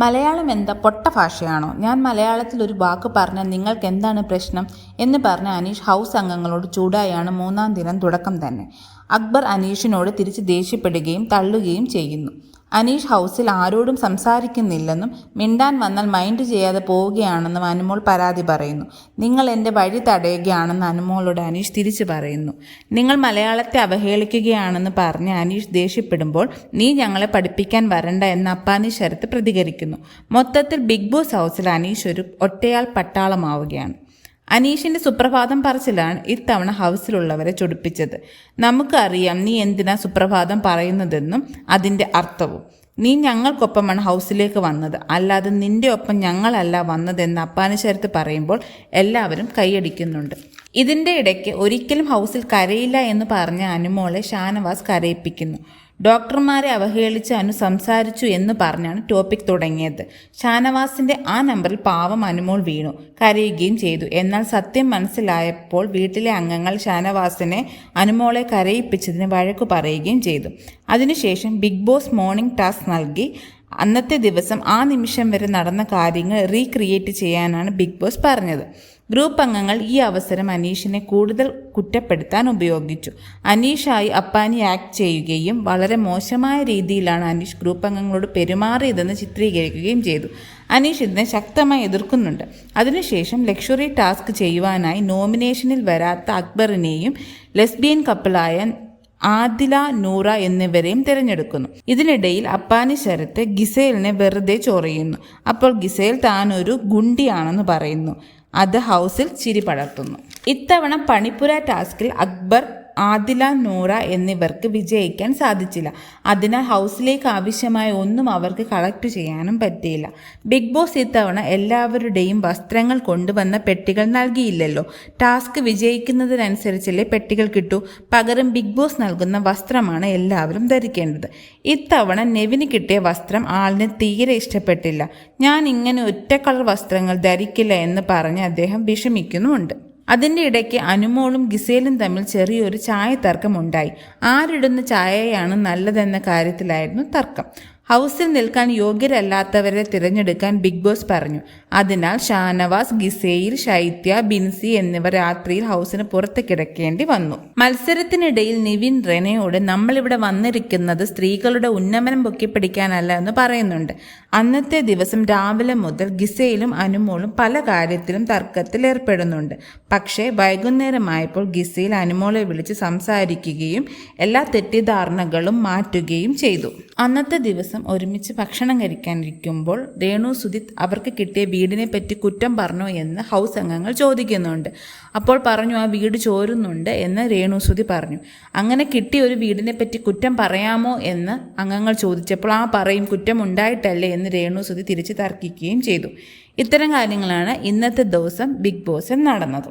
മലയാളം എന്താ പൊട്ട ഭാഷയാണോ? ഞാൻ മലയാളത്തിൽ ഒരു വാക്ക് പറഞ്ഞാൽ നിങ്ങൾക്ക് എന്താണ് പ്രശ്നം? എന്ന് പറഞ്ഞ അനീഷ് ഹൗസ് അംഗങ്ങളോട് ചൂടായാണ് മൂന്നാം ദിനം തുടക്കം തന്നെ. അക്ബർ അനീഷിനോട് തിരിച്ച് ദേഷ്യപ്പെടുകയും തള്ളുകയും ചെയ്യുന്നു. അനീഷ് ഹൗസിൽ ആരോടും സംസാരിക്കുന്നില്ലെന്നും മിണ്ടാൻ വന്നാൽ മൈൻഡ് ചെയ്യാതെ പോവുകയാണെന്നും അനുമോൾ പരാതി പറയുന്നു. നിങ്ങൾ എന്റെ വഴി തടയുകയാണെന്ന് അനുമോളോട് അനീഷ് തിരിച്ചു പറയുന്നു. നിങ്ങൾ മലയാളത്തെ അവഹേളിക്കുകയാണെന്ന് പറഞ്ഞ് അനീഷ് ദേഷ്യപ്പെടുമ്പോൾ നീ ഞങ്ങളെ പഠിപ്പിക്കാൻ വരണ്ട എന്ന് അപ്പാനി ശരത്ത് പ്രതികരിക്കുന്നു. മൊത്തത്തിൽ ബിഗ് ബോസ് ഹൗസിൽ അനീഷ് ഒരു ഒറ്റയാൾ പട്ടാളമാവുകയാണ്. അനീഷിന്റെ സുപ്രഭാതം പറച്ചിലാണ് ഇത്തവണ ഹൗസിലുള്ളവരെ ചൊടിപ്പിച്ചത്. നമുക്കറിയാം നീ എന്തിനാ സുപ്രഭാതം പറയുന്നതെന്നും അതിന്റെ അർത്ഥവും. നീ ഞങ്ങൾക്കൊപ്പമാണ് ഹൗസിലേക്ക് വന്നത്. അല്ലാതെ നിന്റെ ഒപ്പം ഞങ്ങളല്ല വന്നതെന്ന് അപ്പാനുശരത്ത് പറയുമ്പോൾ എല്ലാവരും കൈയടിക്കുന്നുണ്ട്. ഇതിന്റെ ഇടയ്ക്ക് ഒരിക്കലും ഹൗസിൽ കരയില്ല എന്ന് പറഞ്ഞ അനുമോളെ ഷാനവാസ് കരയിപ്പിക്കുന്നു. ഡോക്ടർമാരെ അവഹേളിച്ച് അനു സംസാരിച്ചു എന്ന് പറഞ്ഞാണ് ടോപ്പിക് തുടങ്ങിയത്. ഷാനവാസിന്റെ ആ നമ്പറിൽ പാവം അനുമോൾ വീണു. കരയുകയും ചെയ്തു. എന്നാൽ സത്യം മനസ്സിലായപ്പോൾ വീട്ടിലെ അംഗങ്ങൾ ഷാനവാസിനെ അനുമോളെ കരയിപ്പിച്ചതിന് വഴക്കു പറയുകയും ചെയ്തു. അതിനുശേഷം ബിഗ് ബോസ് മോർണിംഗ് ടാസ്ക് നൽകി. അന്നത്തെ ദിവസം ആ നിമിഷം വരെ നടന്ന കാര്യങ്ങൾ റീക്രിയേറ്റ് ചെയ്യാനാണ് ബിഗ് ബോസ് പറഞ്ഞത്. ഗ്രൂപ്പ് അംഗങ്ങൾ ഈ അവസരം അനീഷിനെ കൂടുതൽ കുറ്റപ്പെടുത്താൻ ഉപയോഗിച്ചു. അനീഷായി അപ്പാനി ആക്ട് ചെയ്യുകയും വളരെ മോശമായ രീതിയിലാണ് അനീഷ് ഗ്രൂപ്പ് അംഗങ്ങളോട് പെരുമാറിയതെന്ന് ചിത്രീകരിക്കുകയും ചെയ്തു. അനീഷ് ഇതിനെ ശക്തമായി എതിർക്കുന്നുണ്ട്. അതിനുശേഷം ലക്ഷറി ടാസ്ക് ചെയ്യുവാനായി നോമിനേഷനിൽ വരാത്ത അക്ബറിനെയും ലെസ്ബിയൻ കപ്പിളായ ആദില നൂറ എന്നിവരെയും തിരഞ്ഞെടുക്കുന്നു. ഇതിനിടയിൽ അപ്പാനി ശരത്ത് ഗിസേലിനെ വെറുതെ ചൊറിയുന്നു അപ്പോൾ ഗിസേൽ താനൊരു ഗുണ്ടിയാണെന്ന് പറയുന്നു. അത് ഹൗസിൽ ചിരി പടർത്തുന്നു. ഇത്തവണ പണിപ്പുര ടാസ്കിൽ അക്ബർ ആദില നൂറ എന്നിവർക്ക് വിജയിക്കാൻ സാധിച്ചില്ല. അതിനാൽ ഹൗസിലേക്ക് ആവശ്യമായ ഒന്നും അവർക്ക് കളക്ട് ചെയ്യാനും പറ്റിയില്ല. ബിഗ് ബോസ് ഇത്തവണ എല്ലാവരുടെയും വസ്ത്രങ്ങൾ കൊണ്ടുവന്ന പെട്ടികൾ നൽകിയില്ലല്ലോ. ടാസ്ക് വിജയിക്കുന്നതിനനുസരിച്ചല്ലേ പെട്ടികൾ കിട്ടൂ? പകരം ബിഗ് ബോസ് നൽകുന്ന വസ്ത്രമാണ് എല്ലാവരും ധരിക്കേണ്ടത്. ഇത്തവണ നെവിന് കിട്ടിയ വസ്ത്രം ആളിന് തീരെ ഇഷ്ടപ്പെട്ടില്ല. ഞാൻ ഇങ്ങനെ ഒറ്റ കളർ വസ്ത്രങ്ങൾ ധരിക്കില്ല എന്ന് പറഞ്ഞ് അദ്ദേഹം വിഷമിക്കുന്നുമുണ്ട്. അതിന്റെ ഇടയ്ക്ക് അനുമോളും ഗിസേലും തമ്മിൽ ചെറിയൊരു ചായ തർക്കമുണ്ടായി ആരിടുന്ന ചായയാണ് നല്ലതെന്ന കാര്യത്തിലായിരുന്നു തർക്കം. ഹൗസിൽ നിൽക്കാൻ യോഗ്യരല്ലാത്തവരെ തിരഞ്ഞെടുക്കാൻ ബിഗ് ബോസ് പറഞ്ഞു. അതിനാൽ ഷാനവാസ് ഗിസേയിൽ ശൈത്യ ബിൻസി എന്നിവർ രാത്രിയിൽ ഹൗസിന് പുറത്ത് കിടക്കേണ്ടി വന്നു. മത്സരത്തിനിടയിൽ നിവിൻ റെനയോട് നമ്മളിവിടെ വന്നിരിക്കുന്നത് സ്ത്രീകളുടെ ഉന്നമനം പൊക്കിപ്പിടിക്കാനല്ല എന്ന് പറയുന്നുണ്ട്. അന്നത്തെ ദിവസം രാവിലെ മുതൽ ഗിസയിലും അനുമോളും പല കാര്യത്തിലും തർക്കത്തിൽ ഏർപ്പെടുന്നുണ്ട്. പക്ഷേ വൈകുന്നേരമായപ്പോൾ ഗിസയിൽ അനുമോളെ വിളിച്ച് സംസാരിക്കുകയും എല്ലാ തെറ്റിദ്ധാരണകളും മാറ്റുകയും ചെയ്തു. അന്നത്തെ ദിവസം ഒരുമിച്ച് ഭക്ഷണം കഴിക്കാനിരിക്കുമ്പോൾ രേണു സുധിത് അവർക്ക് കിട്ടിയ വീടിനെ പറ്റി കുറ്റം പറഞ്ഞു എന്ന് ഹൗസ് അംഗങ്ങൾ ചോദിക്കുന്നുണ്ട്. അപ്പോൾ പറഞ്ഞു ആ വീട് ചോരുന്നുണ്ട് എന്ന് രേണു സുധി പറഞ്ഞു. അങ്ങനെ കിട്ടിയ ഒരു വീടിനെ പറ്റി കുറ്റം പറയാമോ എന്ന് അംഗങ്ങൾ ചോദിച്ചപ്പോൾ ആ പറയും. കുറ്റം ഉണ്ടായിട്ടല്ലേ എന്ന് രേണു സുധി തിരിച്ച് തർക്കിക്കുകയും ചെയ്തു. ഇത്തരം കാര്യങ്ങളാണ് ഇന്നത്തെ ദിവസം ബിഗ് ബോസിൽ നടന്നത്.